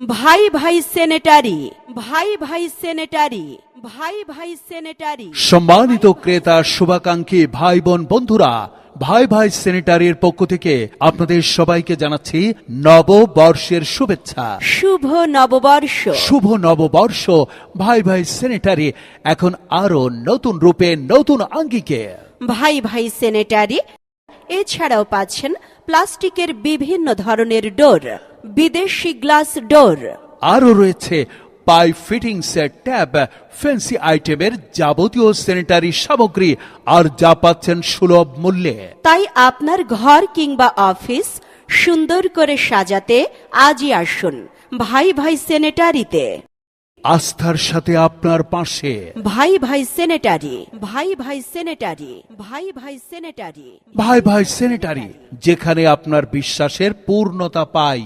ভাই ভাই সেনেটারি ভাই ভাই সেনেটারি ভাই ভাই সেনেটারি। সম্মানিত ক্রেতা শুভাকাঙ্ক্ষী ভাই বোন বন্ধুরা ভাই ভাই সেনেটারির পক্ষ থেকে আপনাদের সবাইকে জানাচ্ছি নববর্ষের শুভেচ্ছা। শুভ নববর্ষ। শুভ নববর্ষ ভাই ভাই সেনেটারি এখন আরও নতুন রূপে নতুন আঙ্গিকে। ভাই ভাই সেনেটারি এছাড়াও পাচ্ছেন প্লাস্টিকের বিভিন্ন ধরনের ডোর। বিদেশি গ্লাস ডোর। আরও রয়েছে pipe fitting set tab fancy আইটেমের যাবতীয় স্যানিটারি সামগ্রী আর যা পাচ্ছেন সুলভ মূল্যে। তাই আপনার ঘর কিংবা অফিস সুন্দর করে সাজাতে আজই আসুন ভাই ভাই সেনেটারিতে আস্থার সাথে আপনার পাশে। ভাই ভাই সেনেটারি ভাই ভাই সেনেটারি ভাই ভাই সেনেটারি ভাই ভাই স্যানিটারি যেখানে আপনার বিশ্বাসের পূর্ণতা পাই।